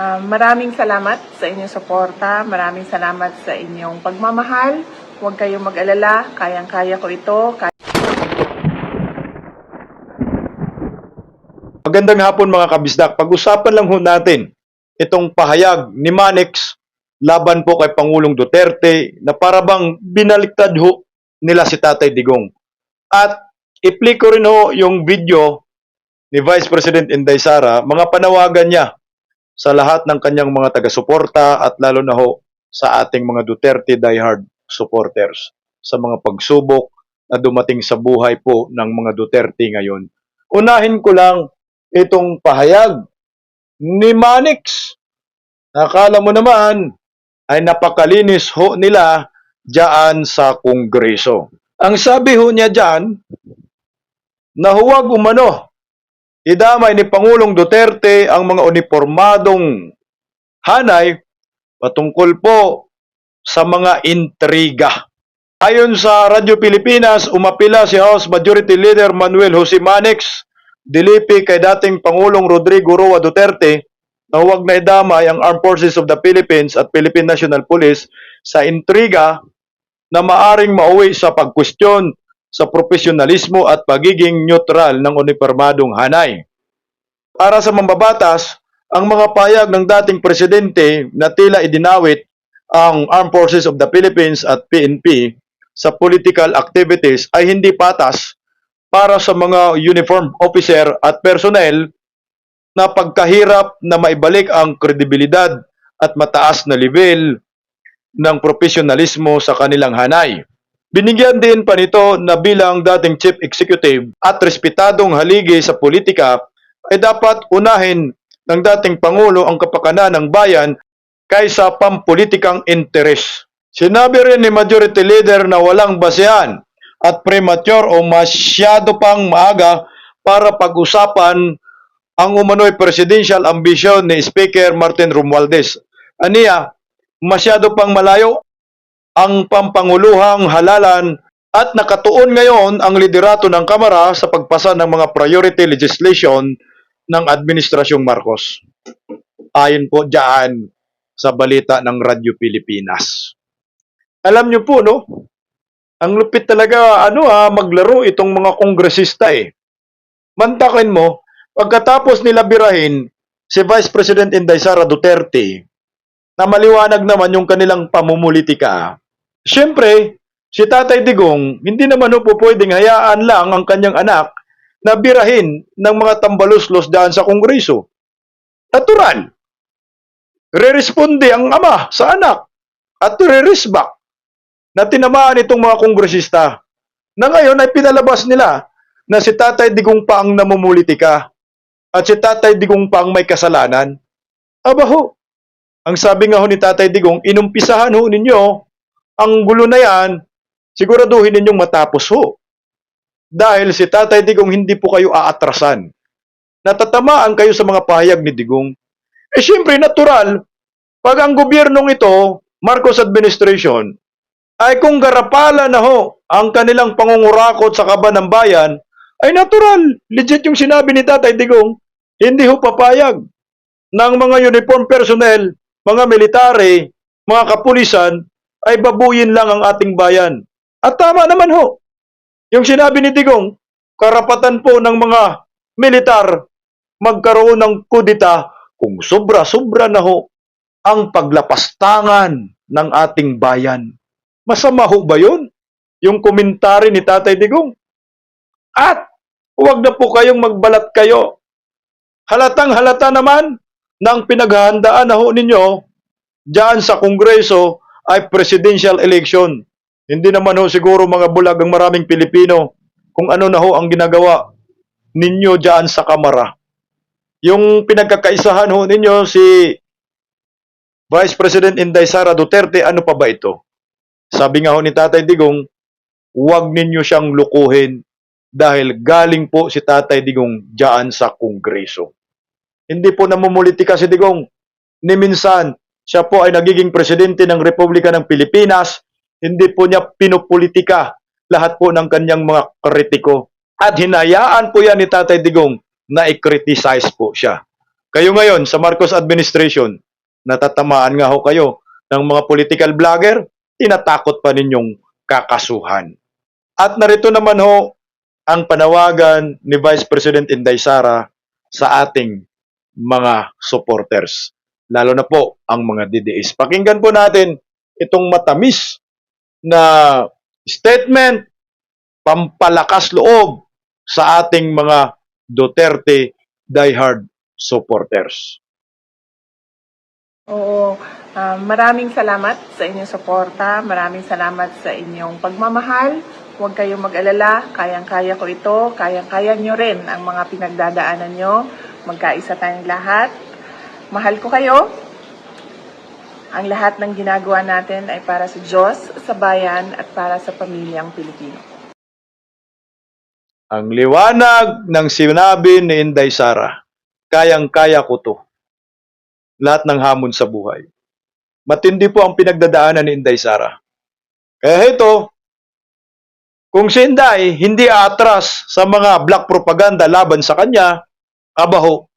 Ah, maraming salamat sa inyong suporta. Maraming salamat sa inyong pagmamahal. Huwag kayong mag-alala. Kayang-kaya ko ito. Kaya Magandang hapon mga kabisdak. Pag-usapan lang ho natin itong pahayag ni Manix laban po kay Pangulong Duterte na para bang binaliktad ho nila si Tatay Digong. At i-play ko rin ho yung video ni Vice President Inday Sara, mga panawagan niya sa lahat ng kanyang mga taga-suporta at lalo na ho sa ating mga Duterte diehard supporters sa mga pagsubok na dumating sa buhay po ng mga Duterte ngayon. Unahin ko lang itong pahayag ni Manix. Nakala mo naman ay napakalinis ho nila diyan sa Kongreso. Ang sabi ho niya diyan, na huwag umano idamay ni Pangulong Duterte ang mga uniformadong hanay patungkol po sa mga intriga. Ayon sa Radyo Pilipinas, umapila si House Majority Leader Manuel Jose Manix dilipi kay dating Pangulong Rodrigo Roa Duterte na huwag na idamay ang Armed Forces of the Philippines at Philippine National Police sa intriga na maaring mauwi sa pagkwestiyon sa profesionalismo at pagiging neutral ng uniformadong hanay. Para sa mambabatas, ang mga payag ng dating presidente na tila idinawit ang Armed Forces of the Philippines at PNP sa political activities ay hindi patas para sa mga uniformed officer at personnel na pagkahirap na maibalik ang kredibilidad at mataas na level ng profesionalismo sa kanilang hanay. Binigyan din pa nito na bilang dating chief executive at respetadong haligi sa politika ay dapat unahin ng dating Pangulo ang kapakanan ng bayan kaysa pampolitikang interes. Sinabi rin ni Majority Leader na walang basehan at premature o masyado pang maaga para pag-usapan ang umano'y presidential ambition ni Speaker Martin Romualdez. Aniya, masyado pang malayo ang pampanguluhang halalan at nakatuon ngayon ang liderato ng Kamara sa pagpasa ng mga priority legislation ng Administrasyong Marcos. Ayon po dyan sa balita ng Radyo Pilipinas. Alam niyo po, no? Ang lupit talaga, ano ha, maglaro itong mga kongresista eh. Mantakin mo, pagkatapos nila birahin si Vice President Inday Sara Duterte, na maliwanag naman yung kanilang pamumulitika, Siyempre, si Tatay Digong, hindi naman po pwedeng hayaan lang ang kanyang anak na birahin ng mga tambaluslos daan sa Kongreso. Natural. Re-responde ang ama sa anak at re-respect na tinamaan itong mga kongresista na ngayon ay pinalabas nila na si Tatay Digong pa ang namumulitika at si Tatay Digong pa ang may kasalanan. Aba ho, ang sabi nga ho ni Tatay Digong, inumpisahan ho ninyo ang gulo na yan, siguraduhin ninyong matapos ho. Dahil si Tatay Digong hindi po kayo aatrasan. Natatamaan kayo sa mga pahayag ni Digong. Eh siyempre, natural, pag ang gobyernong ito, Marcos administration, ay kung garapala na ho ang kanilang pangungurakot sa kaban ng bayan, ay natural, legit yung sinabi ni Tatay Digong, hindi ho papayag ng mga uniform personnel, mga military, mga kapulisan, ay babuyin lang ang ating bayan. At tama naman ho. Yung sinabi ni Digong, karapatan po ng mga militar magkaroon ng kudita kung sobra-sobra na ho ang paglapastangan ng ating bayan. Masama ho ba yun? Yung komentary ni Tatay Digong. At huwag na po kayong magbalat kayo. Halatang halata naman ng pinaghahandaan na ho ninyo dyan sa Kongreso ay presidential election. Hindi naman ho siguro mga bulag ang maraming Pilipino kung ano na ho ang ginagawa ninyo dyan sa Kamara. Yung pinagkakaisahan ho ninyo si Vice President Inday Sara Duterte, ano pa ba ito? Sabi nga ho ni Tatay Digong, huwag ninyo siyang lukuhin dahil galing po si Tatay Digong dyan sa Kongreso. Hindi po namumulitika si Digong. Ni minsan, siya po ay nagiging presidente ng Republika ng Pilipinas, hindi po niya pinupolitika lahat po ng kanyang mga kritiko. At hinayaan po yan ni Tatay Digong na i-criticize po siya. Kayo ngayon sa Marcos administration, natatamaan nga ho kayo ng mga political vlogger, tinatakot pa ninyong kakasuhan. At narito naman ho ang panawagan ni Vice President Inday Sara sa ating mga supporters, lalo na po ang mga DDS. Pakinggan po natin itong matamis na statement pampalakas loob sa ating mga Duterte diehard supporters. Oo, ah, maraming salamat sa inyong suporta, maraming salamat sa inyong pagmamahal. Huwag kayong mag-alala, kayang-kaya ko ito, kayang-kaya nyo rin ang mga pinagdadaanan nyo. Magkaisa tayong lahat. Mahal ko kayo. Ang lahat ng ginagawa natin ay para sa Diyos, sa bayan, at para sa pamilyang Pilipino. Ang liwanag ng sinabi ni Inday Sara, kayang-kaya ko to. Lahat ng hamon sa buhay. Matindi po ang pinagdadaanan ni Inday Sara. Kaya ito, kung si Inday hindi atras sa mga black propaganda laban sa kanya, abaho,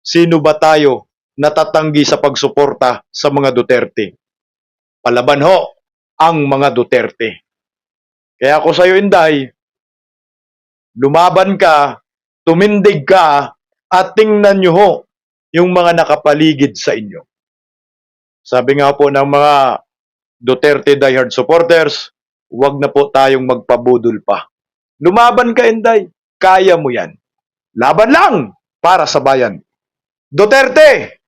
sino ba tayo natatanggi sa pagsuporta sa mga Duterte? Palaban ho ang mga Duterte. Kaya ako sa'yo, Inday, lumaban ka, tumindig ka, at tingnan nyo ho yung mga nakapaligid sa inyo. Sabi nga po ng mga Duterte diehard supporters, huwag na po tayong magpabudol pa. Lumaban ka, Inday. Kaya mo yan. Laban lang para sa bayan. Duterte,